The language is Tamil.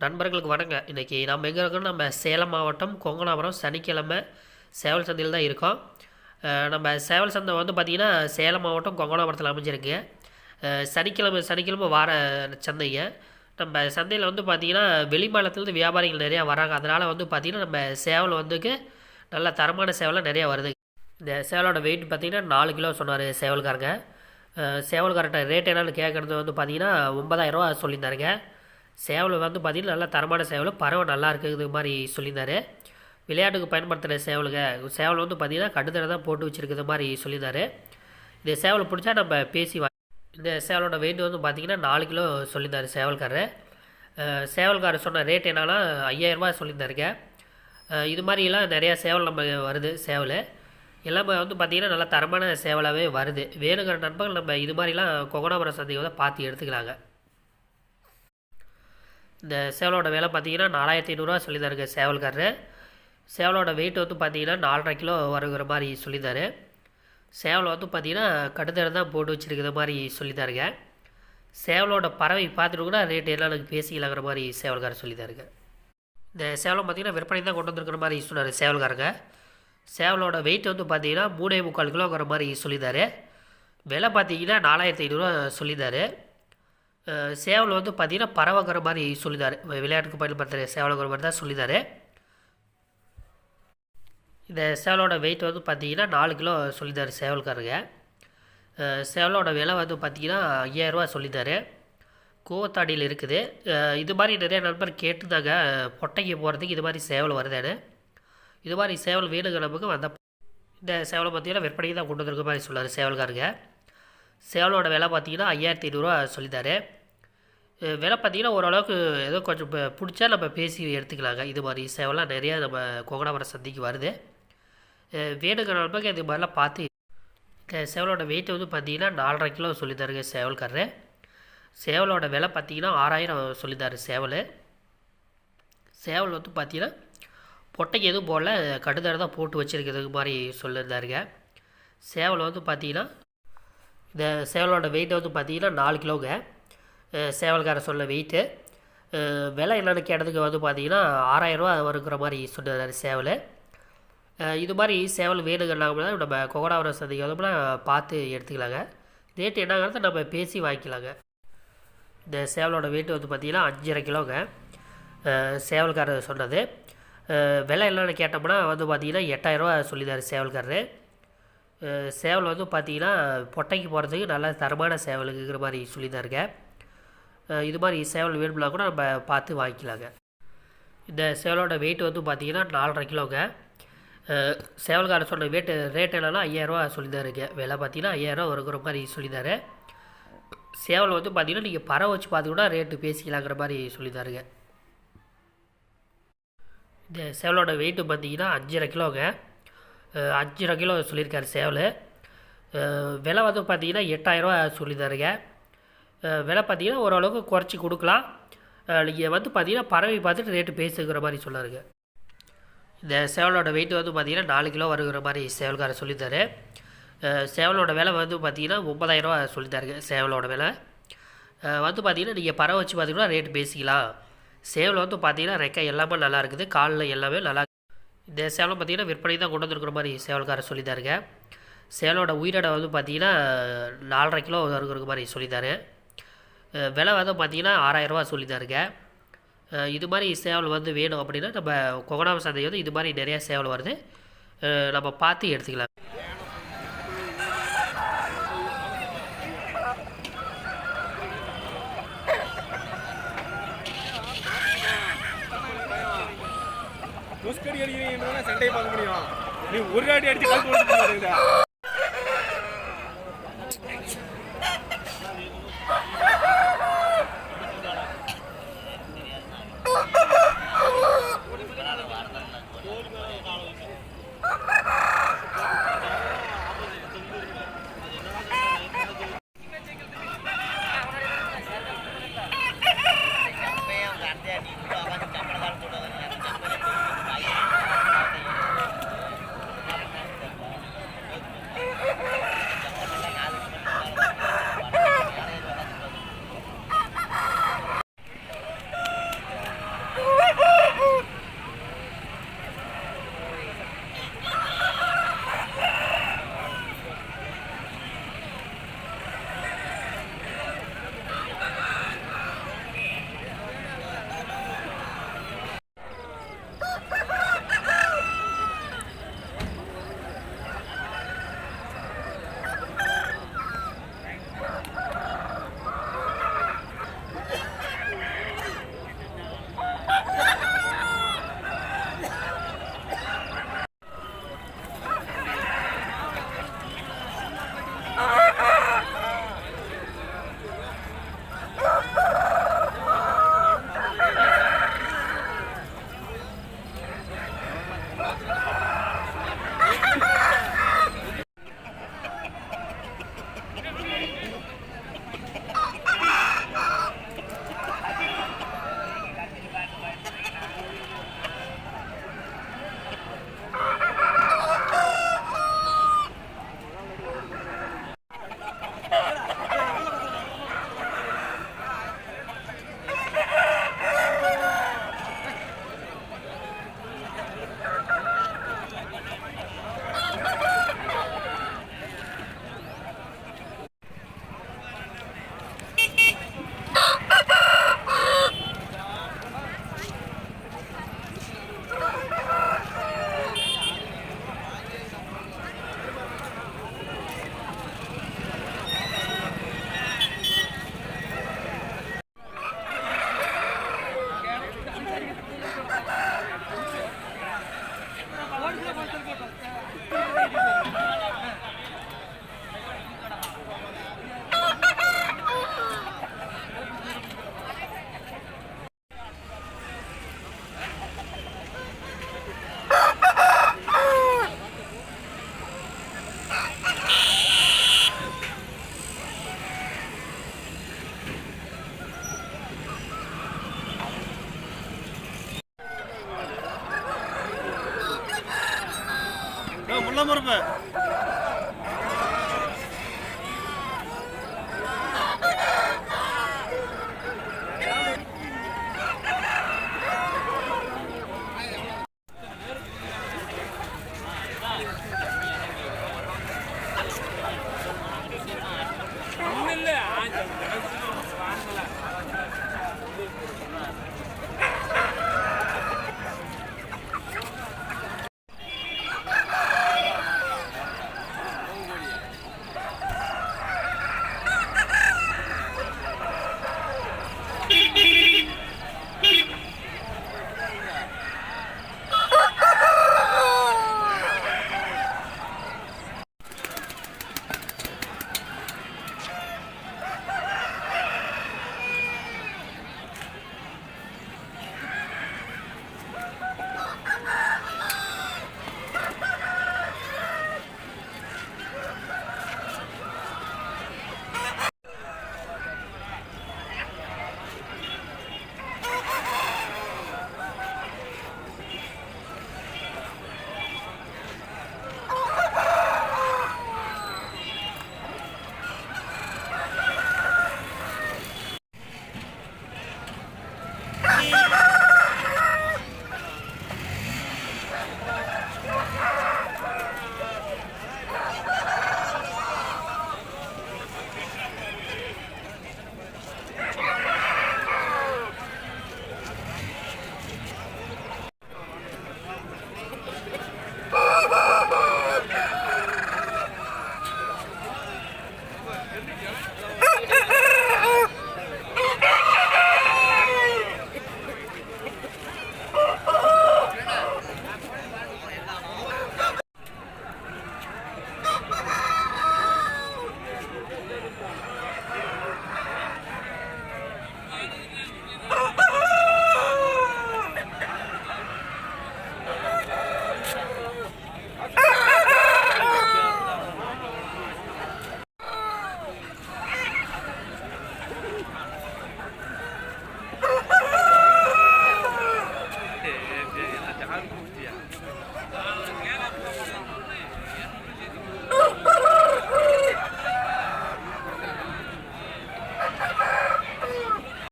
நண்பர்களுக்கு வணங்க. இன்றைக்கி நம்ம எங்கே இருக்கோம்னா நம்ம சேலம் மாவட்டம் கொங்கனாபுரம் சனிக்கிழமை சேவல் சந்தையில் தான் இருக்கோம். நம்ம சேவல் சந்தை வந்து பார்த்திங்கன்னா சேலம் மாவட்டம் கொங்கனாபுரத்தில் அமைஞ்சிருக்கு. சனிக்கிழமை சனிக்கிழமை வார சந்தைங்க. நம்ம சந்தையில் வந்து பார்த்திங்கன்னா வெளி மாநிலத்துலேருந்து வியாபாரிகள் நிறையா வராங்க. அதனால் வந்து பார்த்திங்கன்னா நம்ம சேவல் வந்துக்கு நல்ல தரமான சேவலாம் நிறையா வருது. இந்த சேவலோட வெயிட் பார்த்திங்கன்னா நாலு கிலோ சொன்னார் சேவல்காரங்க. அஹ் சேவல்காரர்கிட்ட ரேட் என்னென்னு கேட்குறது வந்து பார்த்திங்கன்னா ஒன்பதாயிரரூவா சொல்லியிருந்தாருங்க. சேவல் வந்து பார்த்திங்கன்னா நல்லா தரமான சேவல் பறவை நல்லா இருக்குது மாதிரி சொல்லியிருந்தாரு. விளையாட்டுக்கு பயன்படுத்துகிற சேவலுங்க சேவல் வந்து பார்த்திங்கன்னா கட்டுத்தடை தான் போட்டு வச்சுருக்குது மாதிரி சொல்லியிருந்தாரு. இந்த சேவல் பிடிச்சா நம்ம பேசி வா இந்த சேவலோட வெயிட் வந்து பார்த்திங்கன்னா நாலு கிலோ சொல்லியிருந்தாரு சேவல்காரர். சேவல்காரர் சொன்ன ரேட் என்னன்னா ஐயாயிரரூபா சொல்லியிருந்தாருங்க. இது மாதிரிலாம் நிறையா சேவல் நம்ம வருது சேவல். எல்லாமே வந்து பார்த்திங்கன்னா நல்லா தரமான சேவலாகவே வருது. வேணுங்கிற நண்பர்கள் நம்ம இது மாதிரிலாம் கொங்கணாபுரம் சந்தையை வந்து பார்த்து எடுத்துக்கலாங்க. இந்த சேவலோட விலை பார்த்தீங்கன்னா நாலாயிரத்தி ஐநூறுரூவா சொல்லியிருந்தாருங்க சேவல்காரரு. சேவலோட வெயிட் வந்து பார்த்தீங்கன்னா நாலரை கிலோ வருகிற மாதிரி சொல்லியிருந்தாரு. சேவல் வந்து பார்த்தீங்கன்னா கடுதடை தான் போட்டு வச்சுருக்கிற மாதிரி சொல்லியிருந்தாருங்க. சேவலோட பறவை பார்த்துட்டு கூட ரேட் எல்லாம் பேசிக்கலாங்கிற மாதிரி சேவல்காரர் சொல்லியிருந்தாருங்க. இந்த சேவலம் பார்த்தீங்கன்னா விற்பனை தான் கொண்டு வந்திருக்கிற மாதிரி சொன்னார் சேவல்காரங்க. சேவலோட வெயிட் வந்து பார்த்தீங்கன்னா மூணே முக்கால் கிலோங்கிற மாதிரி சொல்லியிருந்தாரு. விலை பார்த்தீங்கன்னா நாலாயிரத்தி ஐநூறுரூவா சொல்லியிருந்தாரு. சேவல் வந்து பார்த்தீங்கன்னா பறவைங்கிற மாதிரி சொல்லிதார். விளையாட்டுக்கு பயன்படுத்துகிற சேவலுங்கிற மாதிரி தான் சொல்லிதார். இந்த சேவலோட வெயிட் வந்து பார்த்தீங்கன்னா நாலு கிலோ சொல்லித்தார் சேவல்காரங்க சேவலோட விலை வந்து பார்த்தீங்கன்னா ஐயாயிரரூவா சொல்லியிருந்தாரு கூவத்தாடியில் இருக்குது. இது மாதிரி நிறைய நண்பர் கேட்டுருந்தாங்க. பொட்டைக்கு போகிறதுக்கு இது மாதிரி சேவல் வருதானு இது மாதிரி சேவல் வேணுங்க நமக்கு வந்த இந்த சேவலை பார்த்தீங்கன்னா விற்பனைக்கு தான் கொண்டு வந்திருக்க மாதிரி சொல்லார் சேவல்காரங்க சேவலோட விலை பார்த்தீங்கன்னா ஐயாயிரத்தி ஐநூறுரூவா சொல்லித்தார் விலை பார்த்தீங்கன்னா ஓரளவுக்கு ஏதோ கொஞ்சம் இப்போ பிடிச்சா நம்ம பேசி எடுத்துக்கலாங்க. இது மாதிரி சேவலாம் நிறையா நம்ம கொங்கடாபுரம் சந்திக்கு வருது. வேணுங்கிற நமக்கு இது மாதிரிலாம் பார்த்து இந்த சேவலோட வெயிட் வந்து பார்த்தீங்கன்னா நாலரை கிலோ சொல்லித்தாருங்க சேவல்காரரு. சேவலோட விலை பார்த்தீங்கன்னா ஆறாயிரம் சொல்லித்தாரு சேவல். சேவல் வந்து பார்த்தீங்கன்னா பொட்டைக்கு எதுவும் போடல கடுதடை தான் போட்டு வச்சுருக்கிறது மாதிரி சொல்லியிருந்தாருங்க. சேவல் வந்து பார்த்தீங்கன்னா இந்த சேவலோட வெயிட் வந்து பார்த்தீங்கன்னா நாலு கிலோங்க. சேவல்கார சொல்ல சொன்ன வெயிட்டு விலை என்னென்னு கேட்டதுக்கு வந்து பார்த்தீங்கன்னா ஆறாயிரரூவா வருங்கிற மாதிரி சொன்னார் சேவல். இது மாதிரி சேவல் வேணுங்கிறனால நம்ம கொகடாவரம் சந்தைக்கு வந்தோம்னா பார்த்து எடுத்துக்கலாங்க. ரேட்டு என்னங்கிறத நம்ம பேசி வாங்கிக்கலாங்க. இந்த சேவலோட வெயிட் வந்து பார்த்திங்கன்னா அஞ்சரை கிலோங்க. சேவல்காரர் சொன்னது விலை என்னென்னு கேட்டோம்னா வந்து பார்த்திங்கன்னா எட்டாயிரரூவா சொல்லிதார் சேவல்காரர். சேவல் வந்து பார்த்திங்கன்னா பொட்டைக்கு போகிறதுக்கு நல்ல தரமான சேவலுங்கிற மாதிரி சொல்லியிருந்தாருங்க இது மாதிரி சேவல் வேணும்னா கூட நம்ம பார்த்து வாங்கிக்கலாங்க. இந்த சேவலோட வெயிட் வந்து பார்த்தீங்கன்னா நாலரை கிலோங்க. அஹ் சேவல்காரர் சொன்ன வெயிட் ரேட் என்னென்னா ஐயாயிரரூவா சொல்லியிருந்தாருங்க. விலை பார்த்தீங்கன்னா ஐயாயிரரூவா வருங்கிற மாதிரி சொல்லியிருந்தாரு. சேவல் வந்து பார்த்தீங்கன்னா நீங்கள் பறவை வச்சு பார்த்து கூட ரேட்டு பேசிக்கலாங்கிற மாதிரி சொல்லியிருந்தாருங்க. இந்த சேவலோட வெயிட்டு பார்த்தீங்கன்னா அஞ்சரை கிலோங்க. அஞ்சரை கிலோ சொல்லியிருக்காரு சேவல். விலை வந்து பார்த்தீங்கன்னா எட்டாயிரரூவா சொல்லியிருந்தாருங்க. விலை பார்த்தீங்கன்னா ஓரளவுக்கு குறைச்சி கொடுக்கலாம். நீங்கள் வந்து பார்த்தீங்கன்னா பறவை பார்த்துட்டு ரேட்டு பேசுங்கிற மாதிரி சொன்னாருங்க இந்த சேவலோட வெயிட் வந்து பார்த்திங்கன்னா நாலு கிலோ வருகிற மாதிரி சேவல்காரர் சொல்லித்தாரு. சேவலோட விலை வந்து பார்த்திங்கன்னா ஒன்பதாயிரரூவா சொல்லித்தாருங்க சேவலோட விலை. வந்து பார்த்திங்கன்னா நீங்கள் பறவை வச்சு பார்த்தீங்கன்னா ரேட் பேசிக்கலாம். சேவல் வந்து பார்த்திங்கன்னா ரெக்கை எல்லாமே நல்லா இருக்குது காலில் எல்லாமே நல்லா இந்த சேவலை பார்த்தீங்கன்னா விற்பனை தான் கொண்டு வந்திருக்கிற மாதிரி சேவல்காரர் சொல்லித்தாருங்க. சேவலோட உயிரிடம் வந்து பார்த்திங்கன்னா நாலரை கிலோ வருகிற மாதிரி சொல்லித்தாரு. விலை வந்து பார்த்திங்கன்னா ஆறாயிரரூவா சொல்லித்தாருங்க அஹ் இது மாதிரி சேவல் வந்து வேணும் அப்படின்னா நம்ம கொகனாம சந்தை வந்து இது மாதிரி நிறையா சேவல் வருது. நம்ம பார்த்து எடுத்துக்கலாம். முஸ்கடி அடிக்கிறீங்கன்னா சண்டையை பார்க்க முடியும்? நீ ஒரு அடி அடிச்சு கால் போட்டு நல்ல மருப்பு